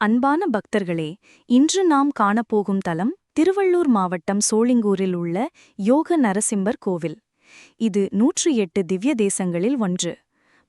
அன்பான பக்தர்களே இன்று நாம் காணப்போகும் தலம் திருவள்ளூர் மாவட்டம் சோளிங்கூரில் உள்ள யோக நரசிம்மர் கோவில். இது நூற்றி எட்டு திவ்ய தேசங்களில் ஒன்று.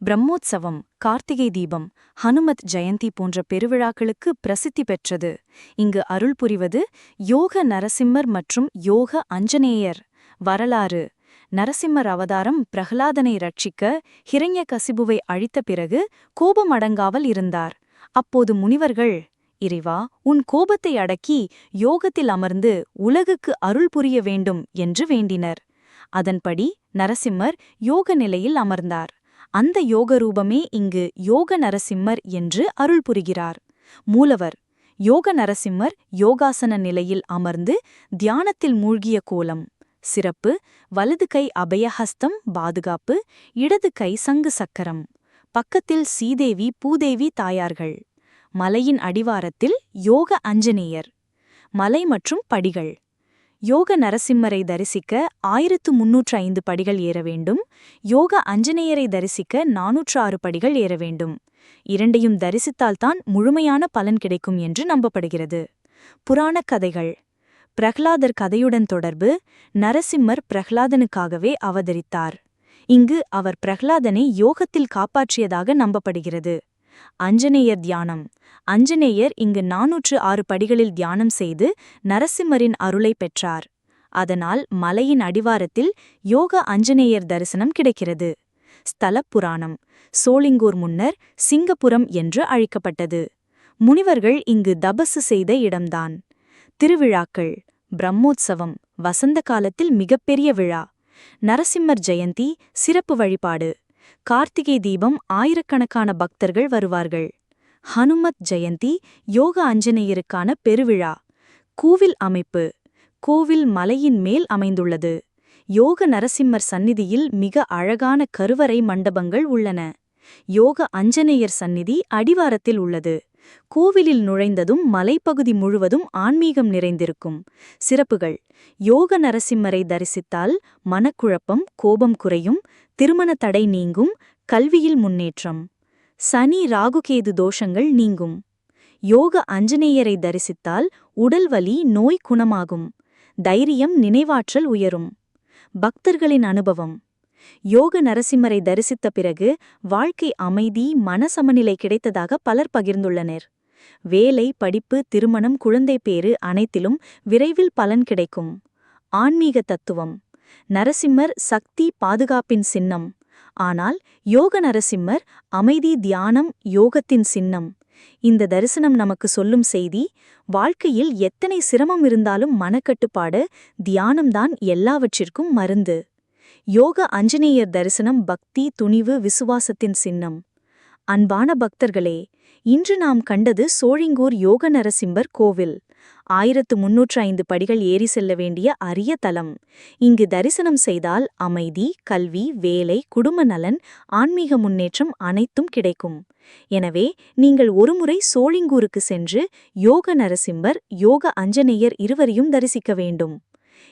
பிரம்மோத்சவம் கார்த்திகை தீபம் ஹனுமத் ஜெயந்தி போன்ற பெருவிழாக்களுக்கு பிரசித்தி பெற்றது. இங்கு அருள் புரிவது யோக நரசிம்மர் மற்றும் யோக அஞ்சனேயர் வரலாறு நரசிம்மர் அவதாரம் பிரகலாதனை ரட்சிக்க ஹிரண்ய கசிபுவை அழித்த பிறகு கோபமடங்காவல் இருந்தார். அப்போது முனிவர்கள் இறைவா உன் கோபத்தை அடக்கி யோகத்தில் அமர்ந்து உலகுக்கு அருள் புரிய வேண்டும் என்று வேண்டினர். அதன்படி நரசிம்மர் யோக நிலையில் அமர்ந்தார். அந்த யோக ரூபமே இங்கு யோக நரசிம்மர் என்று அருள் புரிகிறார். மூலவர் யோக நரசிம்மர் யோகாசன நிலையில் அமர்ந்து தியானத்தில் மூழ்கிய கோலம் சிறப்பு வலது கை அபயஹஸ்தம் பாதுகாப்பு இடது கை சங்கு சக்கரம் பக்கத்தில் சீதேவி பூதேவி தாயார்கள். மலையின் அடிவாரத்தில் யோக அஞ்சனேயர் மலை மற்றும் படிகள். யோக நரசிம்மரை தரிசிக்க ஆயிரத்து முன்னூற்று ஐந்து படிகள் ஏற வேண்டும். யோக அஞ்சனேயரை தரிசிக்க நானூற்று ஆறு படிகள் ஏற வேண்டும். இரண்டையும் தரிசித்தால்தான் முழுமையான பலன் கிடைக்கும் என்று நம்பப்படுகிறது. புராணக் கதைகள். பிரஹ்லாதர் கதையுடன் தொடர்பு நரசிம்மர் பிரஹ்லாதனுக்காகவே அவதரித்தார். இங்கு அவர் பிரஹ்லாதனை யோகத்தில் காப்பாற்றியதாக நம்பப்படுகிறது. அஞ்சனேயர் தியானம். அஞ்சனேயர் இங்கு நாநூற்று ஆறு படிகளில் தியானம் செய்து நரசிம்மரின் அருளை பெற்றார். அதனால் மலையின் அடிவாரத்தில் யோக அஞ்சனேயர் தரிசனம் கிடைக்கிறது. ஸ்தலப் புராணம் சோளிங்கூர் முன்னர் சிங்கப்புரம் என்று அழைக்கப்பட்டது. முனிவர்கள் இங்கு தபசு செய்த இடம்தான். திருவிழாக்கள். பிரம்மோத்சவம். வசந்த காலத்தில் மிகப்பெரிய விழா. நரசிம்மர் ஜெயந்தி சிறப்பு வழிபாடு. கார்த்திகை தீபம் ஆயிரக்கணக்கான பக்தர்கள் வருவார்கள். ஹனுமத் ஜெயந்தி யோக அஞ்சனையருக்கான பெருவிழா. கூவில் அமைப்பு. கோவில் மலையின் மேல் அமைந்துள்ளது. யோக நரசிம்மர் சந்நிதியில் மிக அழகான கருவறை மண்டபங்கள் உள்ளன. யோக அஞ்சனேயர் சந்நிதி அடிவாரத்தில் உள்ளது. கோவிலில் நுழைந்ததும் மலைப்பகுதி முழுவதும் ஆன்மீகம் நிறைந்திருக்கும். சிறப்புகள். யோக நரசிம்மரை தரிசித்தால் மனக்குழப்பம் கோபம் குறையும். திருமண தடை நீங்கும் கல்வியில் முன்னேற்றம். சனி ராகுகேது தோஷங்கள் நீங்கும். யோக அஞ்சனேயரை தரிசித்தால் உடல் வலி நோய் குணமாகும். தைரியம் நினைவாற்றல் உயரும். பக்தர்களின் அனுபவம். யோக நரசிம்மரை தரிசித்த பிறகு வாழ்க்கை அமைதி மனசமநிலை கிடைத்ததாக பலர் பகிர்ந்துள்ளனர். வேலை படிப்பு திருமணம் குழந்தை பேறு அனைத்திலும் விரைவில் பலன் கிடைக்கும். ஆன்மீக தத்துவம். நரசிம்மர் சக்தி பாதுகாப்பின் சின்னம். ஆனால் யோக நரசிம்மர் அமைதி தியானம் யோகத்தின் சின்னம். இந்த தரிசனம் நமக்கு சொல்லும் செய்தி வாழ்க்கையில் எத்தனை சிரமம் இருந்தாலும் மனக்கட்டுப்பாடு தியானம்தான் எல்லாவற்றிற்கும் மருந்து. யோக அஞ்சனேயர் தரிசனம் பக்தி துணிவு விசுவாசத்தின் சின்னம். அன்பான பக்தர்களே இன்று நாம் கண்டது சோழிங்கூர் யோக நரசிம்பர் கோவில். ஆயிரத்து முன்னூற்று ஐந்து படிகள் ஏறி செல்ல வேண்டிய அரிய தலம். இங்கு தரிசனம் செய்தால் அமைதி கல்வி வேலை குடும்ப நலன் ஆன்மீக முன்னேற்றம் அனைத்தும் கிடைக்கும். எனவே நீங்கள் ஒருமுறை சோழிங்கூருக்கு சென்று யோக நரசிம்பர் யோக அஞ்சனேயர் இருவரையும் தரிசிக்க வேண்டும்.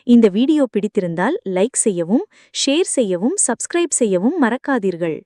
இந்த வீடியோ பிடித்திருந்தால் லைக் செய்யவும் ஷேர் செய்யவும் சப்ஸ்கிரைப் செய்யவும் மறக்காதீர்கள்.